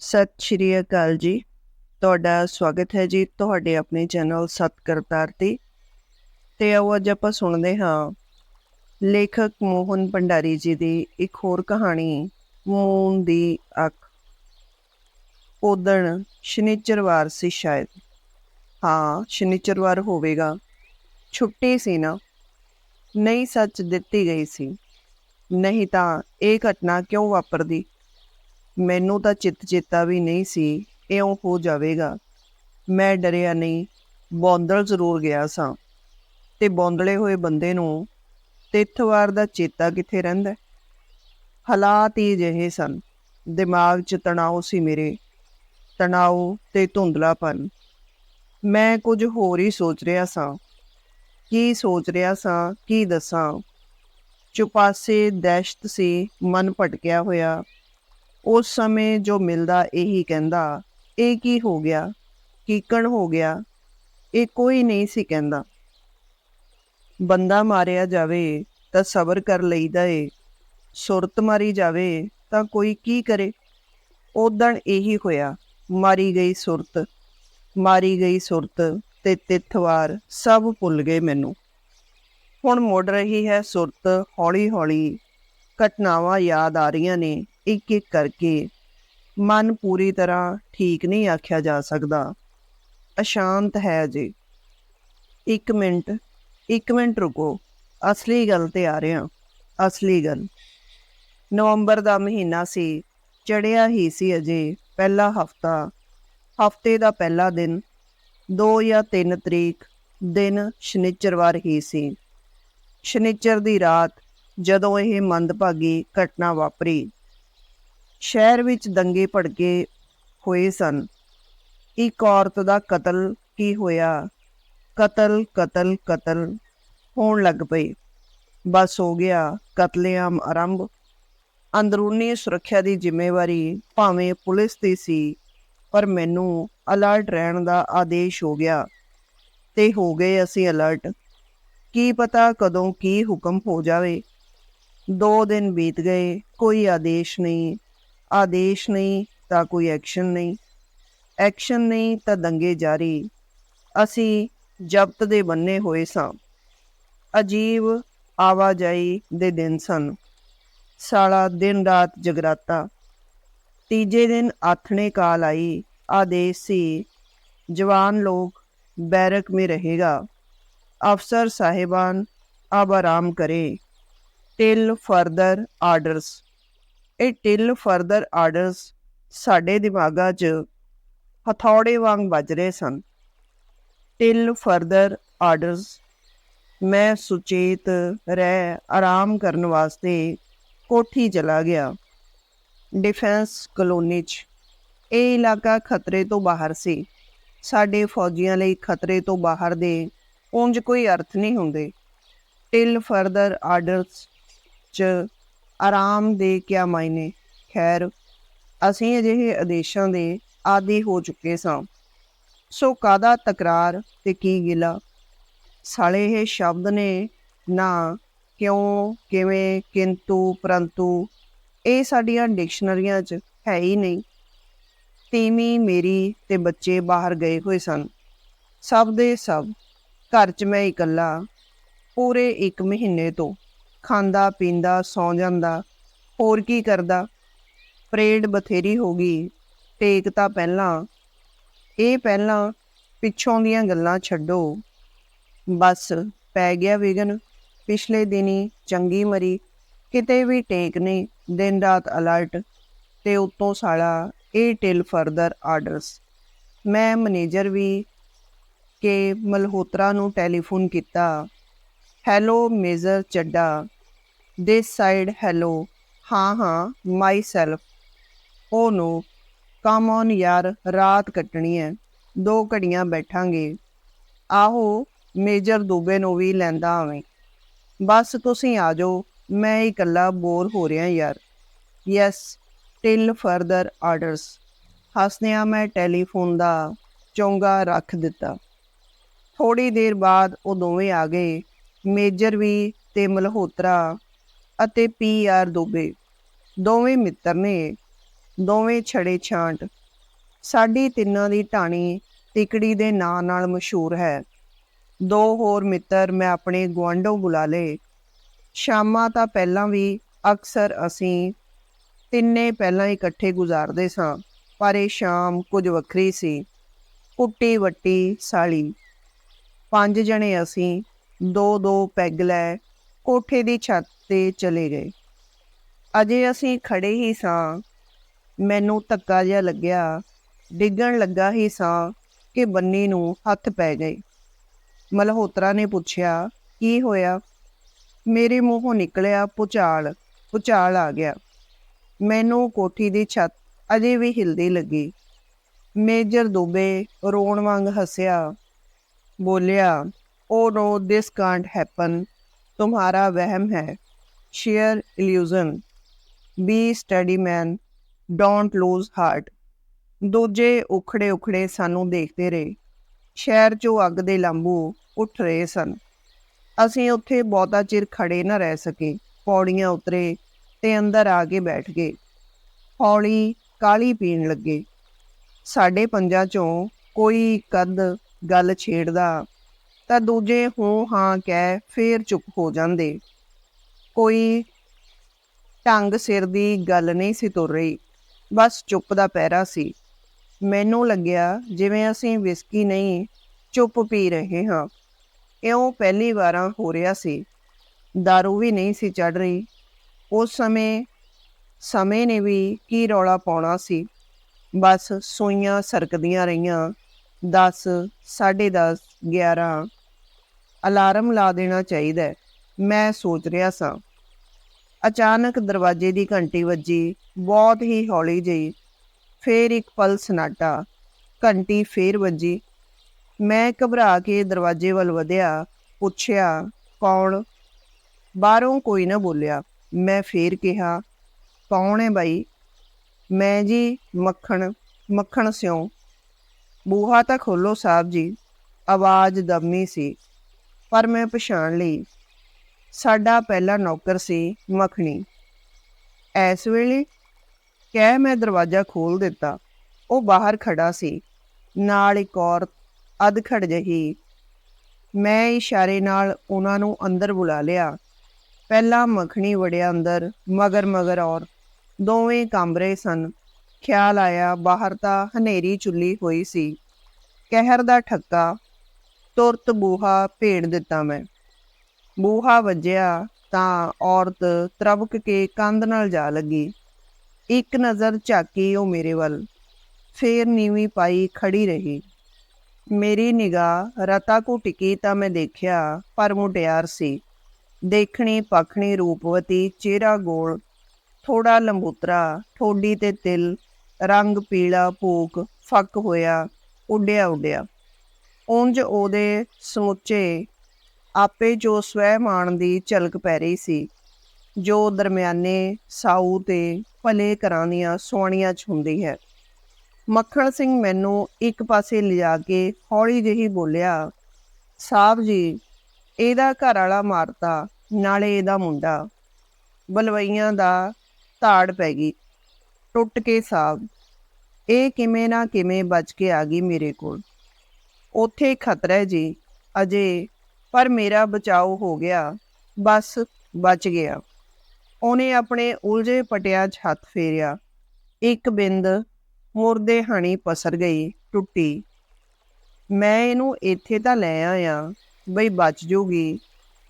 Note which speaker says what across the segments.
Speaker 1: ਸਤਿ ਸ਼੍ਰੀ ਅਕਾਲ ਜੀ। ਤੁਹਾਡਾ ਸਵਾਗਤ ਹੈ ਜੀ ਤੁਹਾਡੇ ਆਪਣੇ ਚੈਨਲ ਸਤ ਕਰਤਾਰ ਤੇ। ਤੇ ਆਓ ਅੱਜ ਆਪਾਂ ਸੁਣਦੇ ਹਾਂ ਲੇਖਕ ਮੋਹਨ ਭੰਡਾਰੀ ਜੀ ਦੀ ਇੱਕ ਹੋਰ ਕਹਾਣੀ, ਮੂਨ ਦੀ ਅੱਖ। ਉਦਣ ਸ਼ਨੀਚਰਵਾਰ ਸੀ ਸ਼ਾਇਦ। ਹਾਂ, ਸ਼ਨੀਚਰਵਾਰ ਹੋਵੇਗਾ। ਛੁੱਟੀ ਸੀ ਨਾ। ਨਹੀਂ ਸੱਚ ਦਿੱਤੀ ਗਈ ਸੀ। ਨਹੀਂ ਤਾਂ ਇਹ ਘਟਨਾ ਕਿਉਂ ਵਾਪਰਦੀ? ਮੈਨੂੰ ਤਾਂ ਚਿੱਤ ਚੇਤਾ ਵੀ ਨਹੀਂ ਸੀ ਇਉਂ ਹੋ ਜਾਵੇਗਾ। ਮੈਂ ਡਰਿਆ ਨਹੀਂ, ਬੌਂਦਲ ਜ਼ਰੂਰ ਗਿਆ ਸਾਂ। ਤੇ ਬੌਂਦਲੇ ਹੋਏ ਬੰਦੇ ਨੂੰ ਤਿੱਥਵਾਰ ਦਾ ਚੇਤਾ ਕਿੱਥੇ ਰਹਿੰਦਾ? ਹਾਲਾਤ ਹੀ ਜਿਹੇ ਸਨ। ਦਿਮਾਗ 'ਚ ਤਣਾਅ ਸੀ ਮੇਰੇ। ਤਣਾਅ ਤੇ ਧੁੰਦਲਾਪਨ। ਮੈਂ ਕੁਝ ਹੋਰ ਹੀ ਸੋਚ ਰਿਹਾ ਸਾਂ। ਕੀ ਸੋਚ ਰਿਹਾ ਸਾਂ, ਕੀ ਦੱਸਾਂ? ਚੁਪਾਸੇ ਦਹਿਸ਼ਤ ਸੀ, ਮਨ ਭਟਕਿਆ ਹੋਇਆ। ਉਸ ਸਮੇਂ ਜੋ ਮਿਲਦਾ ਇਹੀ ਕਹਿੰਦਾ, ਇਹ ਕੀ ਹੋ ਗਿਆ? ਕੀਕਣ ਹੋ ਗਿਆ? ਇਹ ਕੋਈ ਨਹੀਂ ਸੀ ਕਹਿੰਦਾ। ਬੰਦਾ ਮਾਰਿਆ ਜਾਵੇ ਤਾਂ ਸਬਰ ਕਰ ਲਈਦਾ ਏ। ਸੁਰਤ ਮਾਰੀ ਜਾਵੇ ਤਾਂ ਕੋਈ ਕੀ ਕਰੇ? ਉਦਣ ਇਹੀ ਹੋਇਆ, ਮਾਰੀ ਗਈ ਸੁਰਤ, ਮਾਰੀ ਗਈ ਸੁਰਤ ਤੇ ਤਿੱਥਵਾਰ ਸਭ ਭੁੱਲ ਗਏ ਮੈਨੂੰ। ਹੁਣ ਮੁੜ ਰਹੀ ਹੈ ਸੁਰਤ ਹੌਲੀ ਹੌਲੀ ਘਟਨਾਵਾਂ ਯਾਦ ਆ ਰਹੀਆਂ ਨੇ। ਇੱਕ ਇੱਕ ਕਰਕੇ ਮਨ ਪੂਰੀ ਤਰ੍ਹਾਂ ਠੀਕ ਨਹੀਂ ਆਖਿਆ ਜਾ ਸਕਦਾ। ਅਸ਼ਾਂਤ ਹੈ ਜੀ। ਇੱਕ ਮਿੰਟ ਇੱਕ ਮਿੰਟ ਰੁਕੋ। ਅਸਲੀ ਗੱਲ ਤੇ ਆ ਰਿਹਾ ਅਸਲੀ ਗੱਲ। ਨਵੰਬਰ ਦਾ ਮਹੀਨਾ ਸੀ। ਚੜਿਆ ਹੀ ਸੀ ਅਜੇ। ਪਹਿਲਾ ਹਫਤਾ। ਹਫ਼ਤੇ ਦਾ ਪਹਿਲਾ ਦਿਨ। 2 ਜਾਂ 3 ਤਰੀਕ ਦਿਨ ਸ਼ਨੀਚਰਵਾਰ ਹੀ ਸੀ। ਸ਼ਨੀਚਰ ਦੀ ਰਾਤ ਜਦੋਂ ਇਹ ਮੰਦਭਾਗੀ ਘਟਨਾ ਵਾਪਰੀ। ਸ਼ਹਿਰ ਵਿੱਚ ਦੰਗੇ ਭੜਕੇ ਹੋਏ ਸਨ। ਇੱਕ ਔਰਤ ਦਾ ਕਤਲ ਕੀ ਹੋਇਆ? ਕਤਲ ਕਤਲ ਕਤਲ ਹੋਣ ਲੱਗ ਪਈ। ਬਸ ਹੋ ਗਿਆ, ਕਤਲੇਆਮ ਆਰੰਭ। ਅੰਦਰੂਨੀ ਸੁਰੱਖਿਆ ਦੀ ਜ਼ਿੰਮੇਵਾਰੀ ਭਾਵੇਂ ਪੁਲਿਸ ਦੀ ਸੀ, ਪਰ ਮੈਨੂੰ ਅਲਰਟ ਰਹਿਣ ਦਾ ਆਦੇਸ਼ ਹੋ ਗਿਆ। ਤੇ ਹੋ ਗਏ ਅਸੀਂ ਅਲਰਟ। ਕੀ ਪਤਾ ਕਦੋਂ ਕੀ ਹੁਕਮ ਹੋ ਜਾਵੇ। ਦੋ ਦਿਨ ਬੀਤ ਗਏ, ਕੋਈ ਆਦੇਸ਼ ਨਹੀਂ। ਆਦੇਸ਼ ਨਹੀਂ ਤਾਂ ਕੋਈ ਐਕਸ਼ਨ ਨਹੀਂ। ਐਕਸ਼ਨ ਨਹੀਂ ਤਾਂ ਦੰਗੇ ਜਾਰੀ। ਅਸੀਂ ਜਬਤ ਦੇ ਬੰਨੇ ਹੋਏ ਸਾਂ। ਅਜੀਬ ਆਵਾਜਾਈ ਦੇ ਦਿਨ ਸਨ। ਸਾਲਾ ਦਿਨ ਰਾਤ ਜਗਰਾਤਾ। ਤੀਜੇ ਦਿਨ ਆਥਣੇ ਕਾਲ ਆਈ। ਆਦੇਸ਼ ਸੀ, ਜਵਾਨ ਲੋਕ, ਬੈਰਕ ਮੇ ਰਹੇਗਾ। ਅਫਸਰ ਸਾਹਿਬਾਨ ਆਬ ਆਰਾਮ ਕਰੇ। Till further orders. ਇਹ ਟਿਲ ਫਰਦਰ ਆਰਡਰਸ ਸਾਡੇ ਦਿਮਾਗਾਂ 'ਚ ਹਥੌੜੇ ਵਾਂਗ ਵੱਜ ਰਹੇ ਸਨ। ਟਿਲ ਫਰਦਰ ਆਰਡਰਸ ਮੈਂ ਸੁਚੇਤ ਰਹਿ, ਆਰਾਮ ਕਰਨ ਵਾਸਤੇ ਕੋਠੀ ਚਲਾ ਗਿਆ। ਡਿਫੈਂਸ ਕਲੋਨੀ 'ਚ ਇਹ ਇਲਾਕਾ ਖਤਰੇ ਤੋਂ ਬਾਹਰ ਸੀ। ਸਾਡੇ ਫੌਜੀਆਂ ਲਈ ਖਤਰੇ ਤੋਂ ਬਾਹਰ ਦੇ ਉਂਝ ਕੋਈ ਅਰਥ ਨਹੀਂ ਹੁੰਦੇ। ਟਿਲ ਫਰਦਰ ਆਰਡਰਸ ਚ ਆਰਾਮ ਦੇ ਕਿਆ ਮਾਇਨੇ। ਖੈਰ, ਅਸੀਂ ਅਜਿਹੇ ਆਦੇਸ਼ਾਂ ਦੇ ਆਦੀ ਹੋ ਚੁੱਕੇ ਸਾਂ। ਸੋ ਕਾਦਾ ਤਕਰਾਰ ਤੇ ਕੀ ਗਿਲਾ? ਸਾਲੇ ਇਹ ਸ਼ਬਦ ਨੇ ਨਾ ਕਿਉਂ, ਕਿਵੇਂ, ਕਿੰਤੂ, ਪਰੰਤੂ, ਇਹ ਸਾਡੀਆਂ ਡਿਕਸ਼ਨਰੀਆਂ 'ਚ ਹੈ ਹੀ ਨਹੀਂ। ਤੀਵੀਂ ਮੇਰੀ ਤੇ ਬੱਚੇ ਬਾਹਰ ਗਏ ਹੋਏ ਸਨ। ਸਭ ਦੇ ਸਭ, ਘਰ 'ਚ ਮੈਂ ਇਕੱਲਾ, ਪੂਰੇ 1 ਮਹੀਨੇ ਤੋਂ। ਖਾਂਦਾ, ਪੀਂਦਾ, ਸੌਂ ਜਾਂਦਾ, ਹੋਰ ਕੀ ਕਰਦਾ? ਪਰੇਡ ਬਥੇਰੀ ਹੋ ਗਈ, ਟੇਕ ਤਾਂ ਪਹਿਲਾਂ। ਇਹ ਪਹਿਲਾਂ ਪਿੱਛੋਂ ਦੀਆਂ ਗੱਲਾਂ ਛੱਡੋ। ਬਸ, ਪੈ ਗਿਆ ਵਿਗਨ। ਪਿਛਲੇ ਦਿਨੀ ਚੰਗੀ ਮਰੀ, ਕਿਤੇ ਵੀ ਟੇਕ ਨਹੀਂ, ਦਿਨ ਰਾਤ ਅਲਰਟ ਤੇ ਉਤੋਂ ਸਾਲਾ, ਇਹ ਟਿਲ ਫਰਦਰ ਆਰਡਰਸ ਮੈਂ ਮੈਨੇਜਰ ਵੀ ਕੇ ਮਲਹੋਤਰਾ ਨੂੰ ਟੈਲੀਫੋਨ ਕੀਤਾ। Hello major Chadda this side hello ਹਾਂ ਹਾਂ ਮਾਈ self O no come on ਯਾਰ ਰਾਤ ਕੱਟਣੀ ਹੈ ਦੋ ਘੜੀਆਂ ਬੈਠਾਂਗੇ ਆਹੋ ਮੇਜਰ ਦੂਬੇ ਨੂੰ ਵੀ ਲੈਂਦਾ ਆਵੇਂ ਬਸ ਤੁਸੀਂ ਆ ਜਾਓ ਮੈਂ ਇਕੱਲਾ ਬੋਰ ਹੋ ਰਿਹਾ ਯਾਰ ਯੈਸ ਟਿਲ ਫਰਦਰ ਆਰਡਰਸ ਹੱਸਦਿਆਂ ਮੈਂ ਟੈਲੀਫੋਨ ਦਾ ਚੌਂਗਾ ਰੱਖ ਦਿੱਤਾ ਥੋੜੀ ਦੇਰ ਬਾਅਦ ਉਹ ਦੋਵੇਂ ਆ ਗਏ ਮੇਜਰ ਵੀ ਤੇ ਮਲਹੋਤਰਾ ਅਤੇ ਪੀ ਆਰ ਦੁਬੇ, ਦੋਵੇਂ ਮਿੱਤਰ ਨੇ, ਦੋਵੇਂ ਛੜੇ ਛਾਂਟ। ਸਾਡੀ ਤਿੰਨਾਂ ਦੀ ਢਾਣੀ ਤਿਕੜੀ ਦੇ ਨਾਂ ਨਾਲ ਮਸ਼ਹੂਰ ਹੈ। ਦੋ ਹੋਰ ਮਿੱਤਰ ਮੈਂ ਆਪਣੇ ਗੁਆਂਢੋਂ ਬੁਲਾ ਲਏ। ਸ਼ਾਮਾਂ ਤਾਂ ਪਹਿਲਾਂ ਵੀ ਅਕਸਰ ਅਸੀਂ ਤਿੰਨੇ ਪਹਿਲਾਂ ਇਕੱਠੇ ਗੁਜ਼ਾਰਦੇ ਸਾਂ, ਪਰ ਇਹ ਸ਼ਾਮ ਕੁਝ ਵੱਖਰੀ ਸੀ। ਕੁੱਟੀ ਵੱਟੀ ਸਾਲੀ। ਪੰਜ ਜਣੇ ਅਸੀਂ ਦੋ ਦੋ ਪੈਗ ਲੈ ਕੋਠੇ ਦੀ ਛੱਤ ਤੇ ਚਲੇ ਗਏ। ਅਜੇ ਅਸੀਂ ਖੜੇ ਹੀ ਸਾਂ। ਮੈਨੂੰ ਧੱਕਾ ਜਿਹਾ ਲੱਗਿਆ। ਡਿੱਗਣ ਲੱਗਾ ਹੀ ਸਾਂ ਕਿ ਬੰਨੀ ਨੂੰ ਹੱਥ ਪੈ ਗਏ। ਮਲਹੋਤਰਾ ਨੇ ਪੁੱਛਿਆ, ਕੀ ਹੋਇਆ? ਮੇਰੇ ਮੂੰਹੋਂ ਨਿਕਲਿਆ ਪੁਚਾਲ ਪੁਚਾਲ ਆ ਗਿਆ। ਮੈਨੂੰ ਕੋਠੀ ਦੀ ਛੱਤ ਅਜੇ ਵੀ ਹਿਲਦੀ ਲੱਗੀ। ਮੇਜਰ ਦੁਬੇ ਰੋਣ ਵਾਂਗ ਹੱਸਿਆ, ਬੋਲਿਆ ਓ ਨੋ ਦਿਸ ਕਾਂਟ ਹੈਪਨ तुम्हारा वहम है sheer illusion be study man don't lose heart ਦੂਜੇ ਉਖੜੇ ਉਖੜੇ ਸਾਨੂੰ ਦੇਖਦੇ ਰਹੇ ਸ਼ਹਿਰ 'ਚੋਂ ਅੱਗ ਦੇ ਲੰਬੂ ਉੱਠ ਰਹੇ ਸਨ ਅਸੀਂ ਉੱਥੇ ਬਹੁਤਾ ਚਿਰ ਖੜੇ ਨਾ ਰਹਿ ਸਕੇ ਪੌੜੀਆਂ ਉਤਰੇ ਤੇ ਅੰਦਰ ਆ ਕੇ ਬੈਠ ਗਏ ਹੌਲੀ ਕਾਲੀ ਪੀਣ ਲੱਗੇ ਸਾਡੇ ਪੰਜਾਂ 'ਚੋਂ ਕੋਈ ਕਦ ਗੱਲ ਛੇੜਦਾ ਤਾਂ ਦੂਜੇ ਹੂੰ ਹਾਂ ਕਹਿ ਫੇਰ ਚੁੱਪ ਹੋ ਜਾਂਦੇ। ਕੋਈ ਢੰਗ ਸਿਰ ਦੀ ਗੱਲ ਨਹੀਂ ਸੀ ਤੁਰ ਰਹੀ। ਬਸ ਚੁੱਪ ਦਾ ਪਹਿਰਾ ਸੀ। ਮੈਨੂੰ ਲੱਗਿਆ ਜਿਵੇਂ ਅਸੀਂ ਵਿਸਕੀ ਨਹੀਂ, ਚੁੱਪ ਪੀ ਰਹੇ ਹਾਂ। ਇਉਂ ਪਹਿਲੀ ਵਾਰਾਂ ਹੋ ਰਿਹਾ ਸੀ। दारू ਵੀ ਨਹੀਂ ਸੀ ਚੜ ਰਹੀ। ਉਸ ਸਮੇਂ ਸਮੇਂ ਨੇ ਵੀ ਕੀ ਰੌਲਾ ਪਾਉਣਾ ਸੀ। ਬਸ ਸੂਈਆਂ ਸਰਕਦੀਆਂ ਰਹੀਆਂ। 10 10:30 11 ਅਲਾਰਮ ਲਾ ਦੇਣਾ ਚਾਹੀਦਾ ਹੈ। ਮੈਂ ਸੋਚ ਰਿਹਾ ਸਾਂ। ਅਚਾਨਕ ਦਰਵਾਜ਼ੇ ਦੀ ਘੰਟੀ ਵੱਜੀ। ਬਹੁਤ ਹੀ ਹੌਲੀ ਜਿਹੀ। ਫੇਰ ਇੱਕ ਪਲ ਸਨਾਟਾ ਘੰਟੀ ਫੇਰ ਵੱਜੀ। ਮੈਂ ਘਬਰਾ ਕੇ ਦਰਵਾਜ਼ੇ ਵੱਲ ਵਧਿਆ। ਪੁੱਛਿਆ, ਕੌਣ? ਬਾਹਰੋਂ ਕੋਈ ਨਾ ਬੋਲਿਆ। ਮੈਂ ਫੇਰ ਕਿਹਾ, ਕੌਣ ਹੈ ਬਾਈ? ਮੈਂ ਜੀ, ਮੱਖਣ ਮੱਖਣ ਸਿਉ। ਬੂਹਾ ਤਾਂ ਖੋਲੋ ਸਾਹਿਬ ਜੀ। ਆਵਾਜ਼ ਦਮੀ ਸੀ। ਪਰ ਮੈਂ ਪਛਾਣ ਲਈ। ਸਾਡਾ ਪਹਿਲਾ ਨੌਕਰ ਸੀ ਮੱਖਣੀ। ਐਸ ਵੇਲੇ ਕਹਿ ਮੈਂ ਦਰਵਾਜ਼ਾ ਖੋਲ ਦਿੱਤਾ। ਉਹ ਬਾਹਰ ਖੜਾ ਸੀ। ਨਾਲ ਇੱਕ ਔਰਤ ਅਧਖੜ ਜਹੀ। ਮੈਂ ਇਸ਼ਾਰੇ ਨਾਲ ਉਹਨਾਂ ਨੂੰ ਅੰਦਰ ਬੁਲਾ ਲਿਆ। ਪਹਿਲਾ ਮੱਖਣੀ ਵੜਿਆ ਅੰਦਰ, ਮਗਰ ਮਗਰ ਔਰ ਦੋਵੇਂ ਕਮਰੇ ਸਨ। ਖਿਆਲ ਆਇਆ ਬਾਹਰ ਤਾਂ ਹਨੇਰੀ ਚੁੱਲੀ ਹੋਈ ਸੀ। ਕਹਿਰ ਦਾ ਠੱਕਾ ਤੁਰਤ ਬੂਹਾ ਭੇੜ ਦਿੱਤਾ ਮੈਂ। ਬੂਹਾ ਵੱਜਿਆ ਤਾਂ ਔਰਤ ਤਰਬਕ ਕੇ ਕੰਧ ਨਾਲ ਜਾ ਲੱਗੀ। ਇੱਕ ਨਜ਼ਰ ਝਾਕੀ ਉਹ ਮੇਰੇ ਵੱਲ। ਫੇਰ ਨੀਵੀਂ ਪਾਈ ਖੜੀ ਰਹੀ। ਮੇਰੀ ਨਿਗਾਹ ਰਤਾ ਕੋ ਟਿਕੀ ਤਾਂ ਮੈਂ ਦੇਖਿਆ ਪਰ ਮੁਟਿਆਰ ਸੀ। ਦੇਖਣੀ ਪਖਣੀ ਰੂਪਵਤੀ ਚਿਹਰਾ ਗੋਲ ਥੋੜਾ ਲੰਬੂਤਰਾ, ਠੋਡੀ ਤੇ ਤਿਲ, ਰੰਗ ਪੀਲਾ ਭੂਕ ਫੱਕ ਹੋਇਆ ਉੱਡਿਆ ਉੱਡਿਆ ਉਂਝ ਉਹਦੇ ਸਮੁੱਚੇ ਆਪੇ ਜੋ ਸਵੈ ਮਾਣ ਦੀ ਝਲਕ ਪੈ ਰਹੀ ਸੀ, ਜੋ ਦਰਮਿਆਨੇ ਸਾਊ ਤੇ ਭਲੇ ਘਰਾਂ ਦੀਆਂ ਸੋਹਣੀਆਂ ਚ ਹੁੰਦੀ ਹੈ। ਮੱਖਣ ਸਿੰਘ ਮੈਨੂੰ ਇੱਕ ਪਾਸੇ ਲਿਜਾ ਕੇ ਹੌਲੀ ਜਿਹੀ ਬੋਲਿਆ ਸਾਹਿਬ ਜੀ, ਇਹਦਾ ਘਰ ਵਾਲਾ ਮਾਰਤਾ, ਨਾਲੇ ਇਹਦਾ ਮੁੰਡਾ। ਬਲਵਈਆਂ ਦਾ ਧਾੜ ਪੈ ਗਈ। ਟੁੱਟ ਕੇ ਸਾਹਿਬ ਇਹ ਕਿਵੇਂ ਨਾ ਕਿਵੇਂ ਬਚ ਕੇ ਆ ਗਈ ਮੇਰੇ ਕੋਲ। ਉੱਥੇ ਖਤਰਾ ਹੈ ਜੀ, ਅਜੇ, ਪਰ ਮੇਰਾ ਬਚਾਓ ਹੋ ਗਿਆ, ਬਸ ਬਚ ਗਿਆ। ਉਹਨੇ ਆਪਣੇ ਉਲਝੇ ਪਟਿਆਂ 'ਚ ਹੱਥ ਫੇਰਿਆ। ਇੱਕ ਬਿੰਦ ਮੁਰਦੇ ਹਣੀ ਪਸਰ ਗਈ, ਟੁੱਟੀ। ਮੈਂ ਇਹਨੂੰ ਇੱਥੇ ਤਾਂ ਲੈ ਆਇਆ, ਬਈ ਬਚ ਜੂਗੀ।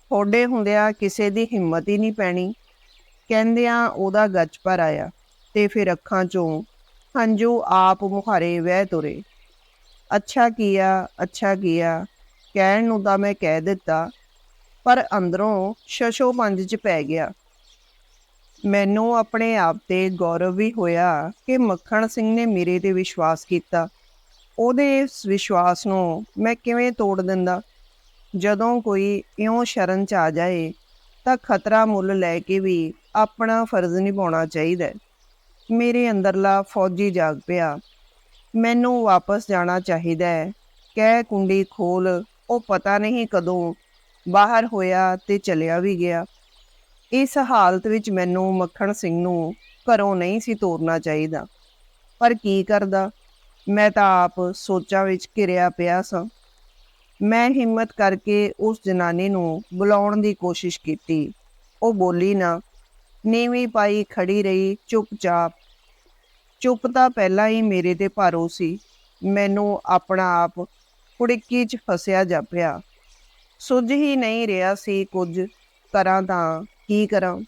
Speaker 1: ਥੋੜੇ ਹੁੰਦਿਆਂ ਕਿਸੇ ਦੀ ਹਿੰਮਤ ਹੀ ਨਹੀਂ ਪੈਣੀ। ਕਹਿੰਦਿਆਂ ਉਹਦਾ ਗੱਜ ਪਰ ਆਇਆ ਤੇ ਫਿਰ ਅੱਖਾਂ 'ਚੋਂ, ਹੰਝੂ ਆਪ ਮੁਹਾਰੇ ਵਹਿ ਤੁਰੇ। ਅੱਛਾ ਕੀਆ ਅੱਛਾ ਕੀਆ ਕਹਿਣ ਨੂੰ ਤਾਂ ਮੈਂ ਕਹਿ ਦਿੱਤਾ, ਪਰ ਅੰਦਰੋਂ ਸ਼ਸ਼ੋ ਪੰਜ 'ਚ ਪੈ ਗਿਆ। ਮੈਨੂੰ ਆਪਣੇ ਆਪ ਤੇ ਗੌਰਵ ਵੀ ਹੋਇਆ ਕਿ ਮੱਖਣ ਸਿੰਘ ਨੇ ਮੇਰੇ ਤੇ ਵਿਸ਼ਵਾਸ ਕੀਤਾ। ਉਹਦੇ ਇਸ ਵਿਸ਼ਵਾਸ ਨੂੰ ਮੈਂ ਕਿਵੇਂ ਤੋੜ ਦਿੰਦਾ? ਜਦੋਂ ਕੋਈ ਇਉਂ ਸ਼ਰਨ ਚ ਆ ਜਾਏ, ਤਾਂ ਖਤਰਾ ਮੁੱਲ ਲੈ ਕੇ ਵੀ ਆਪਣਾ ਫਰਜ਼ ਨਿਭਾਉਣਾ ਚਾਹੀਦਾ ਮੇਰੇ ਅੰਦਰਲਾ ਫੌਜੀ ਜਾਗ ਪਿਆ। ਮੈਨੂੰ ਵਾਪਸ ਜਾਣਾ ਚਾਹੀਦਾ ਹੈ। ਕਹਿ ਕੁੰਡੀ ਖੋਲ, ਉਹ ਪਤਾ ਨਹੀਂ ਕਦੋਂ ਬਾਹਰ ਹੋਇਆ ਤੇ ਚਲਿਆ ਵੀ ਗਿਆ। ਇਸ ਹਾਲਤ ਵਿੱਚ ਮੈਨੂੰ ਮੱਖਣ ਸਿੰਘ ਨੂੰ ਘਰੋਂ ਨਹੀਂ ਸੀ ਤੋਰਨਾ ਚਾਹੀਦਾ। ਪਰ ਕੀ ਕਰਦਾ? ਮੈਂ ਤਾਂ ਆਪ ਸੋਚਾਂ ਵਿੱਚ ਘਿਰਿਆ ਪਿਆ ਸਾਂ। ਮੈਂ ਹਿੰਮਤ ਕਰਕੇ ਉਸ ਜਨਾਨੀ ਨੂੰ ਬੁਲਾਉਣ ਦੀ ਕੋਸ਼ਿਸ਼ ਕੀਤੀ। ਉਹ ਬੋਲੀ ਨਾ, ਨੀਵੀਂ ਪਾਈ ਖੜੀ ਰਹੀ, ਚੁੱਪਚਾਪ ਚੁੱਪ ਤਾਂ ਪਹਿਲਾਂ ਹੀ ਮੇਰੇ ਤੇ ਭਾਰੋ ਸੀ। ਮੈਨੂੰ ਆਪਣਾ ਆਪ ਕੁੜਿੱਕੀ 'ਚ ਫਸਿਆ ਜਾਪਿਆ ਸੁੱਝ ਹੀ ਨਹੀਂ ਰਿਹਾ ਸੀ ਕੁਝ ਕਰਾਂ ਤਾਂ ਕੀ ਕਰਾਂ।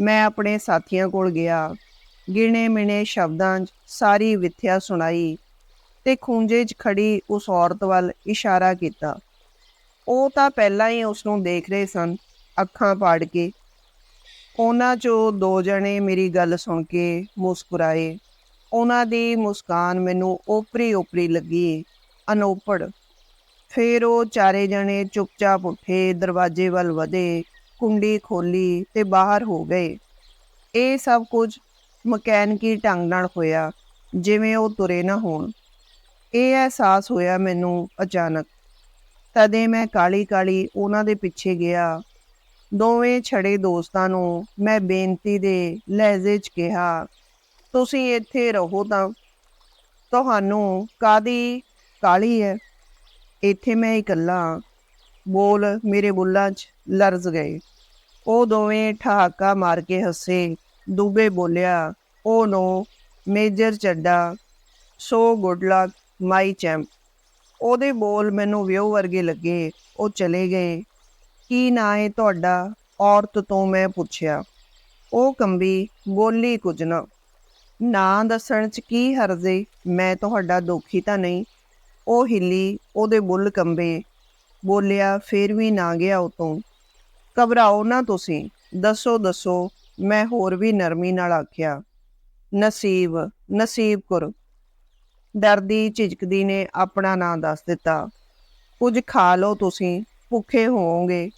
Speaker 1: ਮੈਂ ਆਪਣੇ ਸਾਥੀਆਂ ਕੋਲ ਗਿਆ। ਗਿਣੇ ਮਿਣੇ ਸ਼ਬਦਾਂ 'ਚ ਸਾਰੀ ਵਿਥਿਆ ਸੁਣਾਈ ਤੇ ਖੂੰਜੇ 'ਚ ਖੜੀ ਉਸ ਔਰਤ ਵੱਲ ਇਸ਼ਾਰਾ ਕੀਤਾ। ਉਹ ਤਾਂ ਪਹਿਲਾਂ ਹੀ ਉਸ ਨੂੰ ਦੇਖ ਰਹੇ ਸਨ, ਅੱਖਾਂ ਪਾੜ ਕੇ। ਉਹਨਾਂ 'ਚੋਂ ਦੋ ਜਣੇ ਮੇਰੀ ਗੱਲ ਸੁਣ ਕੇ ਮੁਸਕਰਾਏ। ਉਹਨਾਂ ਦੀ ਮੁਸਕਾਨ ਮੈਨੂੰ ਓਪਰੀ ਓਪਰੀ ਲੱਗੀ, ਅਨੋਪੜ। ਫਿਰ ਉਹ ਚਾਰੇ ਜਣੇ ਚੁੱਪਚਾਪ ਉੱਠੇ, ਦਰਵਾਜ਼ੇ ਵੱਲ ਵਧੇ, ਕੁੰਡੀ ਖੋਲੀ ਤੇ ਬਾਹਰ ਹੋ ਗਏ। ਇਹ ਸਭ ਕੁਝ ਮਕੈਨਿਕੀ ਢੰਗ ਨਾਲ ਹੋਇਆ, ਜਿਵੇਂ ਉਹ ਤੁਰੇ ਨਾ ਹੋਣ। ਇਹ ਅਹਿਸਾਸ ਹੋਇਆ ਮੈਨੂੰ ਅਚਾਨਕ। ਤਦੇ ਮੈਂ ਕਾਲੀ ਕਾਲੀ ਉਹਨਾਂ ਦੇ ਪਿੱਛੇ ਗਿਆ। ਦੋਵੇਂ ਛੜੇ ਦੋਸਤਾਂ ਨੂੰ ਮੈਂ ਬੇਨਤੀ ਦੇ ਲਹਿਜ਼ੇ 'ਚ ਕਿਹਾ, ਤੁਸੀਂ ਇੱਥੇ ਰਹੋ ਤਾਂ ਤੁਹਾਨੂੰ ਕਾਦੀ ਕਾਲੀ ਹੈ? ਇੱਥੇ ਮੈਂ ਇਕੱਲਾ ਬੋਲ ਮੇਰੇ ਬੁੱਲਾਂ 'ਚ ਲਰਜ਼ ਗਏ। ਉਹ ਦੋਵੇਂ ਠਹਾਕਾ ਮਾਰ ਕੇ ਹੱਸੇ। ਦੂਬੇ ਬੋਲਿਆ, ਉਹ no, major Chadha, so good luck my champ. ਉਹਦੇ ਬੋਲ ਮੈਨੂੰ ਵਿਉ ਵਰਗੇ ਲੱਗੇ। ਉਹ ਚਲੇ ਗਏ। ਕੀ ਨਾਂ ਹੈ ਤੁਹਾਡਾ ਔਰਤ ਤੋਂ ਮੈਂ ਪੁੱਛਿਆ। ਉਹ ਕੰਬੀ ਬੋਲੀ ਕੁਝ ਨਾ। ਨਾਂ ਦੱਸਣ 'ਚ ਕੀ ਹਰਜ਼ੇ ਮੈਂ ਤੁਹਾਡਾ ਦੋਖੀ ਤਾਂ ਨਹੀਂ। ਉਹ ਹਿੱਲੀ ਉਹਦੇ ਬੁੱਲ ਕੰਬੇ। ਬੋਲਿਆ, ਫੇਰ ਵੀ ਨਾ ਗਿਆ ਉਤੋਂ। ਘਬਰਾਓ ਨਾ ਤੁਸੀਂ। ਦੱਸੋ ਦੱਸੋ। ਮੈਂ ਹੋਰ ਵੀ ਨਰਮੀ ਨਾਲ ਆਖਿਆ। ਨਸੀਬ ਨਸੀਬ ਕਰ। ਡਰਦੀ ਝਿਜਕਦੀ ਨੇ ਆਪਣਾ ਨਾਂ ਦੱਸ ਦਿੱਤਾ। ਕੁਝ ਖਾ ਲਓ ਤੁਸੀਂ। ਭੁੱਖੇ ਹੋਵੋਗੇ।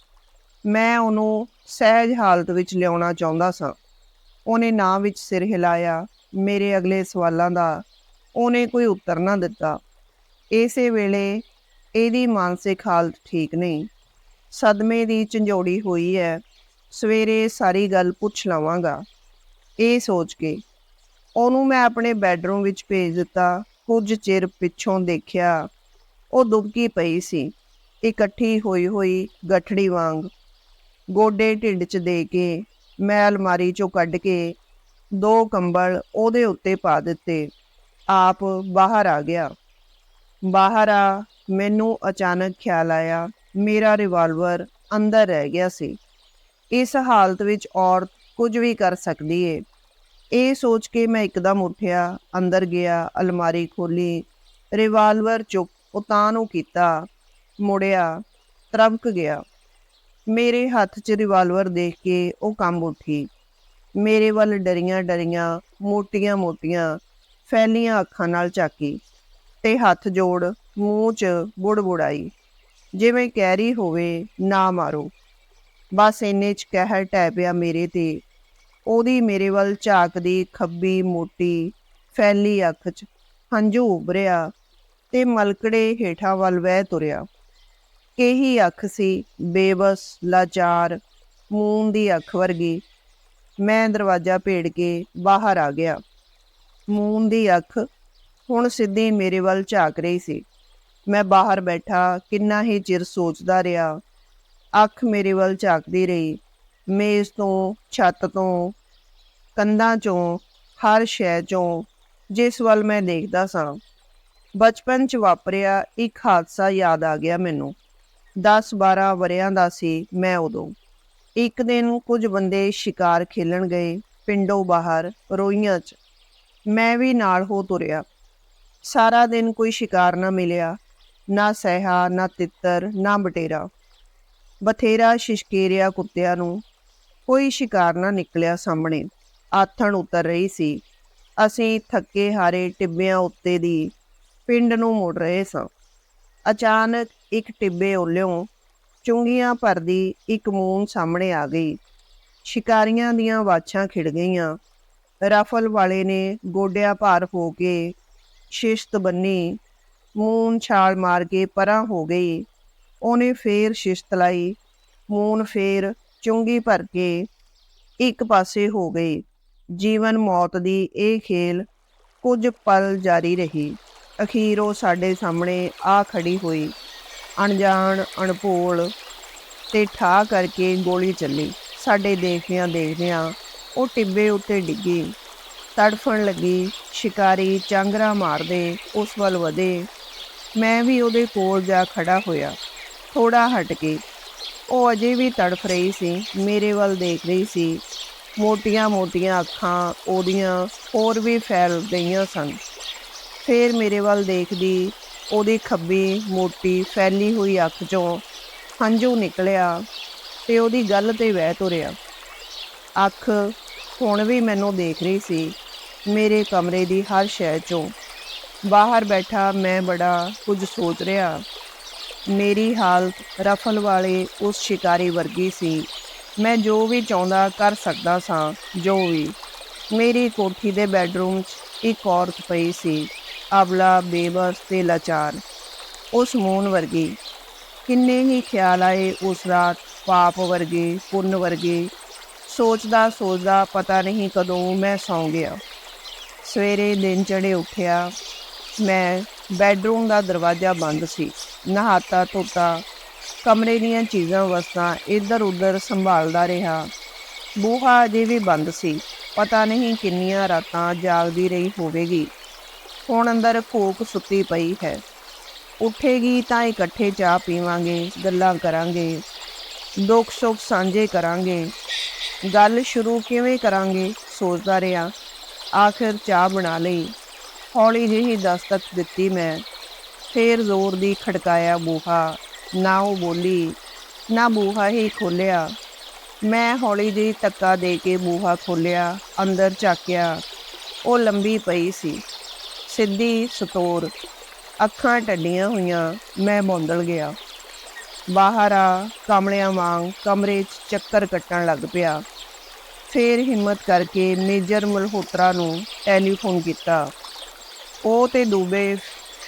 Speaker 1: ਮੈਂ ਉਹਨੂੰ ਸਹਿਜ ਹਾਲਤ ਵਿੱਚ ਲਿਆਉਣਾ ਚਾਹੁੰਦਾ ਸਾਂ। ਉਹਨੇ ਨਾਂ ਵਿੱਚ ਸਿਰ ਹਿਲਾਇਆ, ਮੇਰੇ ਅਗਲੇ ਸਵਾਲਾਂ ਦਾ ਉਹਨੇ ਕੋਈ ਉੱਤਰ ਨਾ ਦਿੱਤਾ। ਇਸੇ ਵੇਲੇ ਇਹਦੀ ਮਾਨਸਿਕ ਹਾਲਤ ਠੀਕ ਨਹੀਂ। ਸਦਮੇ ਦੀ ਝੰਜੋੜੀ ਹੋਈ ਹੈ। ਸਵੇਰੇ ਸਾਰੀ ਗੱਲ ਪੁੱਛ ਲਵਾਂਗਾ। ਇਹ ਸੋਚ ਕੇ ਉਹਨੂੰ ਮੈਂ ਆਪਣੇ ਬੈੱਡਰੂਮ ਵਿੱਚ ਭੇਜ ਦਿੱਤਾ। ਕੁਝ ਚਿਰ ਪਿੱਛੋਂ ਦੇਖਿਆ, ਉਹ ਦੁਬਕੀ ਪਈ ਸੀ। ਇਕੱਠੀ ਹੋਈ ਹੋਈ ਗਠੜੀ ਵਾਂਗ ਗੋਡੇ ਢਿੱਡ 'ਚ ਦੇ ਕੇ ਮੈਂ ਅਲਮਾਰੀ 'ਚੋਂ ਕੱਢ ਕੇ ਦੋ ਕੰਬਲ ਉਹਦੇ ਉੱਤੇ ਪਾ ਦਿੱਤੇ। ਆਪ ਬਾਹਰ ਆ ਗਿਆ। ਬਾਹਰ ਆ, ਮੈਨੂੰ ਅਚਾਨਕ ਖਿਆਲ ਆਇਆ, ਮੇਰਾ ਰਿਵਾਲਵਰ ਅੰਦਰ ਰਹਿ ਗਿਆ ਸੀ। ਇਸ ਹਾਲਤ ਵਿੱਚ ਔਰਤ ਕੁਝ ਵੀ ਕਰ ਸਕਦੀ ਏ। ਇਹ ਸੋਚ ਕੇ ਮੈਂ ਇੱਕਦਮ ਉੱਠਿਆ, ਅੰਦਰ ਗਿਆ, ਅਲਮਾਰੀ ਖੋਲੀ ਰਿਵਾਲਵਰ ਚੁੱਕ ਉਤਾਂ ਨੂੰ ਕੀਤਾ। ਮੁੜਿਆ ਤਰਬਕ ਗਿਆ। ਮੇਰੇ ਹੱਥ 'ਚ ਰਿਵਾਲਵਰ ਦੇਖ ਕੇ ਉਹ ਕੰਬ ਉੱਠੀ। ਮੇਰੇ ਵੱਲ ਡਰੀਆਂ ਡਰੀਆਂ, ਮੋਟੀਆਂ ਮੋਟੀਆਂ, ਫੈਲੀਆਂ ਅੱਖਾਂ ਨਾਲ ਝਾਕੀ ਤੇ ਹੱਥ ਜੋੜ ਮੂੰਹ 'ਚ ਬੁੜਬੁੜਾਈ ਜਿਵੇਂ ਕਹਿ ਰਹੀ ਹੋਵੇ, ਨਾ ਮਾਰੋ। ਬਸ ਇੰਨੇ 'ਚ ਕਹਿਰ ਟੈ ਪਿਆ ਮੇਰੇ ਤੇ। ਉਹਦੀ ਮੇਰੇ ਵੱਲ ਝਾਕਦੀ ਖੱਬੀ, ਮੋਟੀ, ਫੈਲੀ ਅੱਖ 'ਚ ਹੰਝੂ ਉਭਰਿਆ ਤੇ ਮਲਕੜੇ ਹੇਠਾਂ ਵੱਲ ਵਹਿ ਤੁਰਿਆ। ਇਹੀ ਅੱਖ ਸੀ, ਬੇਬਸ, ਲਾਚਾਰ ਮੂਨ ਦੀ ਅੱਖ ਵਰਗੀ। ਮੈਂ ਦਰਵਾਜ਼ਾ ਭੇੜ ਕੇ ਬਾਹਰ ਆ ਗਿਆ। ਮੂਨ ਦੀ ਅੱਖ ਹੁਣ ਸਿੱਧੀ ਮੇਰੇ ਵੱਲ ਝਾਕ ਰਹੀ ਸੀ। ਮੈਂ ਬਾਹਰ ਬੈਠਾ ਕਿੰਨਾ ਹੀ ਚਿਰ ਸੋਚਦਾ ਰਿਹਾ। ਅੱਖ ਮੇਰੇ ਵੱਲ ਝਾਕਦੀ ਰਹੀ। ਮੇਜ਼ ਤੋਂ, ਛੱਤ ਤੋਂ, ਕੰਧਾਂ ਚੋਂ, ਹਰ ਸ਼ੈ ਚੋਂ, ਜਿਸ ਵੱਲ ਮੈਂ ਦੇਖਦਾ ਸਾਂ। ਬਚਪਨ ਚ ਵਾਪਰਿਆ ਇੱਕ ਹਾਦਸਾ ਯਾਦ ਆ ਗਿਆ ਮੈਨੂੰ। 10-12 ਵਰਿਆਂ ਦਾ ਸੀ ਮੈਂ ਉਦੋਂ। ਇੱਕ ਦਿਨ ਕੁਝ ਬੰਦੇ ਸ਼ਿਕਾਰ ਖੇਲਣ ਗਏ ਪਿੰਡੋਂ ਬਾਹਰ ਰੋਈਆਂ 'ਚ। ਮੈਂ ਵੀ ਨਾਲ ਹੋ ਤੁਰਿਆ। ਸਾਰਾ ਦਿਨ ਕੋਈ ਸ਼ਿਕਾਰ ਨਾ ਮਿਲਿਆ, ਨਾ ਸਹਿਆ, ਨਾ ਤਿੱਤਰ, ਨਾ ਬਟੇਰਾ। ਬਥੇਰਾ ਸ਼ਿਸ਼ਕੇਰਿਆ ਕੁੱਤਿਆਂ ਨੂੰ ਕੋਈ ਸ਼ਿਕਾਰ ਨਾ ਨਿਕਲਿਆ ਸਾਹਮਣੇ। ਆਥਣ ਉਤਰ ਰਹੀ ਸੀ। ਅਸੀਂ ਥੱਕੇ ਹਾਰੇ ਟਿੱਬਿਆਂ ਉੱਤੇ ਦੀ ਪਿੰਡ ਨੂੰ ਮੁੜ ਰਹੇ ਸਾਂ। ਅਚਾਨਕ ਇੱਕ ਟਿੱਬੇ ਉੱਲਿਓਂ ਚੁੰਗੀਆਂ ਭਰਦੀ ਇੱਕ ਮੂਨ ਸਾਹਮਣੇ ਆ ਗਈ। ਸ਼ਿਕਾਰੀਆਂ ਦੀਆਂ ਵਾਛਾਂ ਖਿੜ ਗਈਆਂ। ਰਫਲ ਵਾਲੇ ਨੇ ਗੋਡਿਆਂ ਭਾਰ ਹੋ ਕੇ ਸ਼ਿਸ਼ਤ ਬੰਨੀ ਮੂਨ ਛਾਲ ਮਾਰ ਕੇ ਪਰਾਂ ਹੋ ਗਈ। ਉਹਨੇ ਫੇਰ ਸ਼ਿਸ਼ਤ ਲਾਈ। ਮੂਨ ਫੇਰ ਚੁੰਗੀ ਭਰ ਕੇ ਇੱਕ ਪਾਸੇ ਹੋ ਗਈ। ਜੀਵਨ ਮੌਤ ਦੀ ਇਹ ਖੇਲ ਕੁਝ ਪਲ ਜਾਰੀ ਰਹੀ। ਅਖੀਰ ਉਹ ਸਾਡੇ ਸਾਹਮਣੇ ਆ ਖੜੀ ਹੋਈ। ਅਣਜਾਣ ਅਣਪੋਲ ਤੇ ਠਾ ਕਰਕੇ ਗੋਲੀ ਚੱਲੀ। ਸਾਡੇ ਦੇਖਦਿਆਂ ਦੇਖਦਿਆਂ ਉਹ ਟਿੱਬੇ ਉੱਤੇ ਡਿੱਗੀ। ਤੜਫਣ ਲੱਗੀ, ਸ਼ਿਕਾਰੀ ਚਾਂਗਰਾ ਮਾਰਦੇ, ਉਸ ਵੱਲ ਵਧੇ। ਮੈਂ ਵੀ ਉਹਦੇ ਕੋਲ ਜਾ ਖੜਾ ਹੋਇਆ। ਥੋੜਾ ਹਟ ਕੇ। ਉਹ ਅਜੇ ਵੀ ਤੜਫ ਰਹੀ ਸੀ, ਮੇਰੇ ਵੱਲ ਦੇਖ ਰਹੀ ਸੀ। ਮੋਟੀਆਂ-ਮੋਟੀਆਂ ਅੱਖਾਂ ਉਹਦੀਆਂ ਹੋਰ ਵੀ ਫੈਲ ਗਈਆਂ ਸਨ। ਫੇਰ ਮੇਰੇ ਵੱਲ ਦੇਖਦੀ ਉਹਦੀ ਖੱਬੀ ਮੋਟੀ ਫੈਲੀ ਹੋਈ ਅੱਖ ਚੋਂ ਹੰਝੂ ਨਿਕਲਿਆ ਤੇ ਉਹਦੀ ਗੱਲ ਤੇ ਵਹਿ ਤੁਰਿਆ। ਅੱਖ ਹੁਣ ਵੀ ਮੈਨੂੰ ਦੇਖ ਰਹੀ ਸੀ, ਮੇਰੇ ਕਮਰੇ ਦੀ ਹਰ ਸ਼ੈ ਚੋਂ। ਬਾਹਰ ਬੈਠਾ ਮੈਂ ਬੜਾ ਕੁਝ ਸੋਚ ਰਿਹਾ। ਮੇਰੀ ਹਾਲਤ ਰਫਲ ਵਾਲੇ ਉਸ ਸ਼ਿਕਾਰੀ ਵਰਗੀ ਸੀ। ਮੈਂ ਜੋ ਵੀ ਚਾਹੁੰਦਾ ਕਰ ਸਕਦਾ ਸਾਂ, ਜੋ ਵੀ। ਮੇਰੀ ਕੋਠੀ ਦੇ ਬੈੱਡਰੂਮ 'ਚ ਇੱਕ ਔਰਤ ਪਈ ਸੀ। ਅਬਲਾ ਬੇਬਸ ਤੇ ਲਾਚਾਰ। ਉਸ ਮੂਨ ਵਰਗੀ ਕਿੰਨੇ ਹੀ ਖਿਆਲ ਆਏ ਉਸ ਰਾਤ ਪਾਪ ਵਰਗੇ, ਪੁੰਨ ਵਰਗੇ। ਸੋਚਦਾ ਸੋਚਦਾ ਪਤਾ ਨਹੀਂ ਕਦੋਂ ਮੈਂ ਸੌਂ ਗਿਆ। ਸਵੇਰੇ ਦਿਨ ਚੜੇ ਉੱਠਿਆ। ਮੈਂ ਬੈੱਡਰੂਮ ਦਾ ਦਰਵਾਜ਼ਾ ਬੰਦ ਸੀ। ਨਹਾਤਾ ਧੋਤਾ। ਕਮਰੇ ਦੀਆਂ ਚੀਜ਼ਾਂ ਵਸਤਾਂ ਇੱਧਰ ਉੱਧਰ ਸੰਭਾਲਦਾ ਰਿਹਾ। ਬੂਹਾ ਅਜੇ ਵੀ ਬੰਦ ਸੀ। ਪਤਾ ਨਹੀਂ ਕਿੰਨੀਆਂ ਰਾਤਾਂ ਜਾਗਦੀ ਰਹੀ ਹੋਵੇਗੀ। ਹੁਣ ਅੰਦਰ ਕੋਕ ਸੁੱਤੀ ਪਈ ਹੈ। ਉੱਠੇਗੀ ਤਾਂ ਇਕੱਠੇ ਚਾਹ ਪੀਵਾਂਗੇ, ਗੱਲਾਂ ਕਰਾਂਗੇ, ਦੁੱਖ ਸੁੱਖ ਸਾਂਝੇ ਕਰਾਂਗੇ। ਗੱਲ ਸ਼ੁਰੂ ਕਿਵੇਂ ਕਰਾਂਗੇ? ਸੋਚਦਾ ਰਿਹਾ, ਆਖਿਰ ਚਾਹ ਬਣਾ ਲਈ। ਹੌਲੀ ਜਿਹੀ ਦਸਤਕ ਦਿੱਤੀ ਮੈਂ। ਫੇਰ ਜ਼ੋਰ ਦੀ ਖੜਕਾਇਆ ਬੂਹਾ। ਨਾ ਉਹ ਬੋਲੀ, ਨਾ ਬੂਹਾ ਹੀ ਖੋਲਿਆ ਮੈਂ ਹੌਲੀ ਜਿਹੀ ਧੱਕਾ ਦੇ ਕੇ ਬੂਹਾ ਖੋਲਿਆ ਅੰਦਰ ਝਾਕਿਆ। ਉਹ ਲੰਬੀ ਪਈ ਸੀ। ਸਿੱਧੀ ਸਤੋਰ ਅੱਖਾਂ ਟੱਡੀਆਂ ਹੋਈਆਂ ਮੈਂ ਬੌਂਦਲ ਗਿਆ। ਬਾਹਰ ਆ ਕਮਲਿਆਂ ਵਾਂਗ ਕਮਰੇ 'ਚ ਚੱਕਰ ਕੱਟਣ ਲੱਗ ਪਿਆ। ਫੇਰ ਹਿੰਮਤ ਕਰਕੇ ਮੇਜਰ ਮਲਹੋਤਰਾ ਨੂੰ ਟੈਲੀਫੋਨ ਕੀਤਾ। ਉਹ ਤੇ ਦੂਬੇ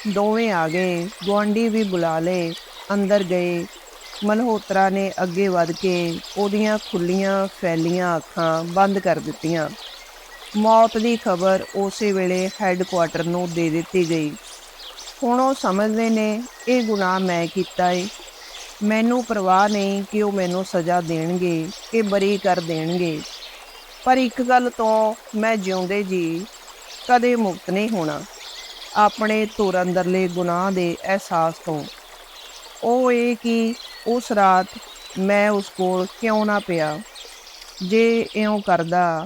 Speaker 1: ਦੋਵੇਂ ਆ ਗਏ, ਗੁਆਂਢੀ ਵੀ ਬੁਲਾ ਲਏ, ਅੰਦਰ ਗਏ। ਮਲਹੋਤਰਾ ਨੇ ਅੱਗੇ ਵੱਧ ਕੇ ਉਹਦੀਆਂ ਖੁੱਲੀਆਂ ਫੈਲੀਆਂ ਅੱਖਾਂ ਬੰਦ ਕਰ ਦਿੱਤੀਆਂ। ਮੌਤ ਦੀ ਖਬਰ ਉਸੇ ਵੇਲੇ ਹੈੱਡਕੁਆਟਰ ਨੂੰ ਦੇ ਦਿੱਤੀ ਗਈ। ਹੁਣ ਉਹ ਸਮਝਦੇ ਨੇ, ਇਹ ਗੁਨਾਹ ਮੈਂ ਕੀਤਾ ਏ। ਮੈਨੂੰ ਪਰਵਾਹ ਨਹੀਂ ਕਿ ਉਹ ਮੈਨੂੰ ਸਜ਼ਾ ਦੇਣਗੇ ਕਿ ਬਰੀ ਕਰ ਦੇਣਗੇ। ਪਰ ਇੱਕ ਗੱਲ ਤੋਂ ਮੈਂ ਜਿਉਂਦੇ ਜੀ, ਕਦੇ ਮੁਕਤ ਨਹੀਂ ਹੋਣਾ। ਆਪਣੇ ਤੁਰ ਅੰਦਰਲੇ ਗੁਨਾਹ ਦੇ ਅਹਿਸਾਸ ਤੋਂ। ਉਹ ਇਹ ਕਿ ਉਸ ਰਾਤ ਮੈਂ ਉਸ ਕੋਲ ਕਿਉਂ ਨਾ ਪਿਆ? ਜੇ ਇਉਂ ਕਰਦਾ